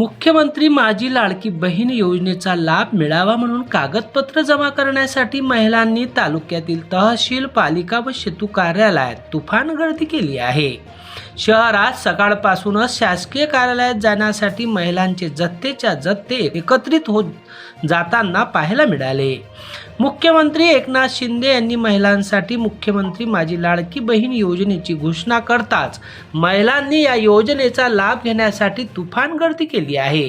मुख्यमंत्री माझी लाडकी बहीण योजनेचा लाभ मिळावा म्हणून कागदपत्र जमा करण्यासाठी महिलांनी तालुक्यातील तहसील पालिका व सेतू कार्यालयात तुफान गर्दी केली आहे. शहरात सकाळपासूनच शासकीय कार्यालयात जाण्यासाठी महिलांचे जत्तेच्या जत्ते एकत्रित होत जाताना पाहायला मिळाले. मुख्यमंत्री एकनाथ शिंदे यांनी महिलांसाठी मुख्यमंत्री माझी लाडकी बहीण योजनेची घोषणा करताच महिलांनी या योजनेचा लाभ घेण्यासाठी तुफान गर्दी केली आहे.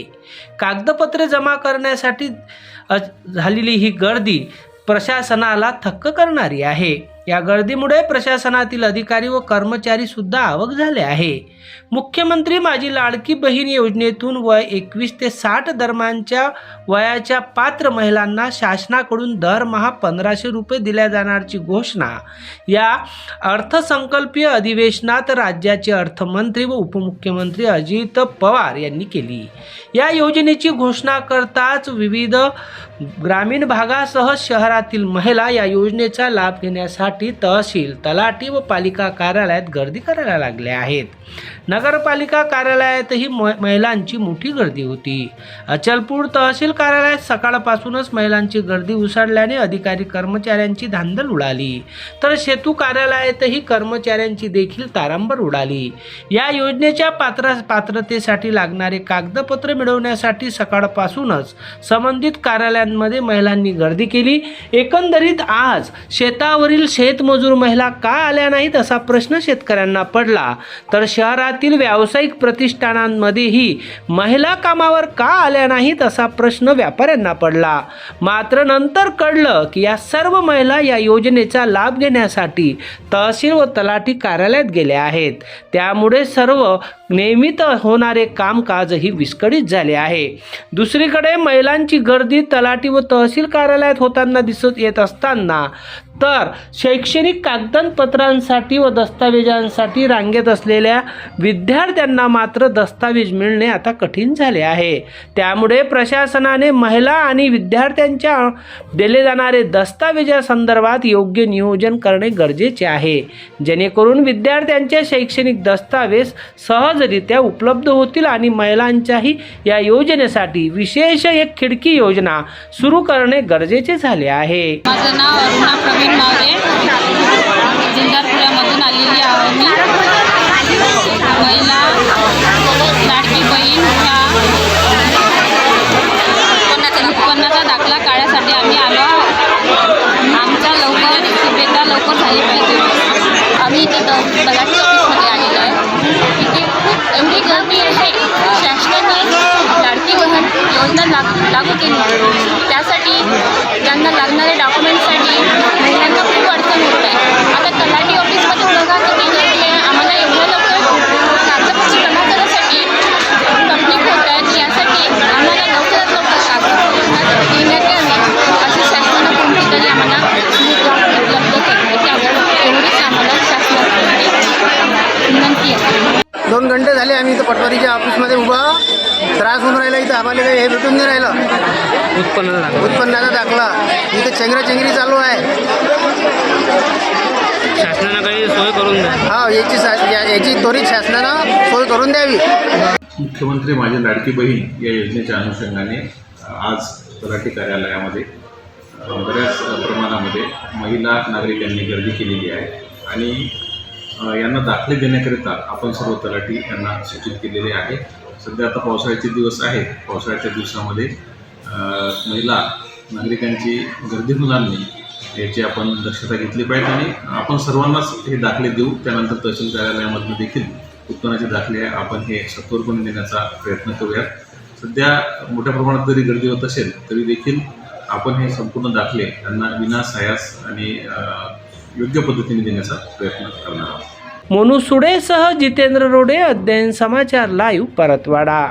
कागदपत्रे जमा करण्यासाठी झालेली ही गर्दी प्रशासनाला थक्क करणारी आहे. या गर्दीमुळे प्रशासनातील अधिकारी व कर्मचारी सुद्धा आवक झाले आहे. मुख्यमंत्री माझी लाडकी बहीण योजनेतून वय एकवीस ते साठ दरम्यानच्या वयाच्या पात्र महिलांना शासनाकडून दरमहा पंधराशे रुपये दिल्या जाणारची घोषणा. या अर्थसंकल्पीय अधिवेशनात राज्याचे अर्थमंत्री व उपमुख्यमंत्री अजित पवार यांनी केली. या योजनेची घोषणा करताच विविध ग्रामीण भागासह शहरातील महिला या योजनेचा लाभ घेण्यासाठी तहसील तलाठी व पालिका कार्यालयात गर्दी करायला लागल्या आहेत. नगरपालिका कार्यालयातही महिलांची मोठी गर्दी होती. अचलपूर तहसील कार्यालयात सकाळपासूनच महिलांची गर्दी उसळल्याने अधिकारी कर्मचाऱ्यांची धांदल उडाली. तर सेतू कार्यालयातही कर्मचाऱ्यांची देखील तारांबर उडाली. या योजनेच्या पात्र पात्रतेसाठी लागणारे कागदपत्र मिळवण्यासाठी सकाळपासूनच संबंधित कार्यालयांमध्ये महिलांनी गर्दी केली. एकंदरीत आज शेतावरील शेतमजूर महिला का आल्या नाहीत असा प्रश्न शेतकऱ्यांना पडला. तर शहरातील व्यावसायिक प्रतिष्ठानांमध्येही महिला कामावर का आल्या नाहीत असा प्रश्न व्यापाऱ्यांना पडला. मात्र नंतर कळलं की या सर्व महिला या योजनेचा लाभ घेण्यासाठी तहसील व तलाठी कार्यालयात गेल्या आहेत. त्यामुळे सर्व नियमित होणारे कामकाजही विस्कळीत झाले आहे. दुसरीकडे महिलांची गर्दी तलाठी व तहसील कार्यालयात होताना दिसत येत असताना तर शे शैक्षणिक कागदपत्रांसाठी व दस्तावेजांसाठी रांगेत असलेल्या विद्यार्थ्यांना मात्र दस्तावेज मिळणे आता कठीण झाले आहे. त्यामुळे प्रशासनाने महिला आणि विद्यार्थ्यांच्या दिले जाणारे दस्तावेजासंदर्भात योग्य नियोजन करणे गरजेचे आहे. जेणेकरून विद्यार्थ्यांचे शैक्षणिक दस्तावेज सहजरित्या उपलब्ध होतील आणि महिलांच्याही या योजनेसाठी विशेष एक खिडकी योजना सुरू करणे गरजेचे झाले आहे. माझं नाव अरुणा प्रवीण मावळे. जिंदारपुरामधून आलेली आहे मी. महिला लाडकी बहीण ह्या उत्पन्नाचा दाखला काढायसाठी आम्ही आलो आहोत. आमचा लवकर सुविधा लवकर झाली पाहिजे. आम्ही इथे तलाठी ऑफिसमध्ये आलेलो आहे. इथे खूप एवढी गर्दी आहे शासनाने लाडकी बहीण योजना लागू लागू केली. त्यासाठी त्यांना लागणाऱ्या डॉक्युमेंटसाठी महिला खूप अडचण होत आहे आता तलाठी ऑफिसमध्ये बघा किती गर्दी आहे आम्हाला एवढ्या लवकर कागदपत्र जमा करण्यासाठी तकलीफ होत आहेत यासाठी आम्हाला लवकरात लवकर कागदपत्र देण्यात यावे अशी शासनानं कोणती तरी आम्हाला सुविधा उपलब्ध करण्यात यावी एवढीच आम्हाला शासनाकडे विनंती आहे दोन घंटे झाले आम्ही इथं पटवारीच्या ऑफिसमध्ये उभा. त्रास होऊन राहिला इथं आम्हाला काही हे भेटून नाही राहिलं. उत्पन्न उत्पन्नाचा दाखला. इथं चेंगराचेंगरी चालू आहे. शासनानं काही सोय करून द्या. हा याची या- याची त्वरित शासनानं सोय करून द्यावी. मुख्यमंत्री माझी लाडकी बहीण या योजनेच्या अनुषंगाने आज तलाठी कार्यालयामध्ये बऱ्याच प्रमाणामध्ये महिला नागरिकांनी गर्दी केलेली आहे. आणि यांना दाखले देण्याकरिता आपण सर्व तलाठी यांना सूचित केलेले आहे. सध्या आता पावसाळ्याचे दिवस आहेत. पावसाळ्याच्या दिवसामध्ये महिला नागरिकांची गर्दी होणार नाही याची आपण दक्षता घेतली पाहिजे आणि आपण सर्वांनाच हे दाखले देऊ. त्यानंतर तहसील कार्यालयामधून देखील उत्पन्नाचे दाखले आपण हे सत्वरपणे देण्याचा प्रयत्न करूयात. सध्या मोठ्या प्रमाणात जरी गर्दी होत असेल तरी देखील आपण हे संपूर्ण दाखले त्यांना विनासायास आणि योग्य पद्धतीने देण्याचा प्रयत्न करणार आहोत. मोनू सुडेसह जितेंद्र रोडे अध्ययन समाचार लाईव्ह परतवाडा.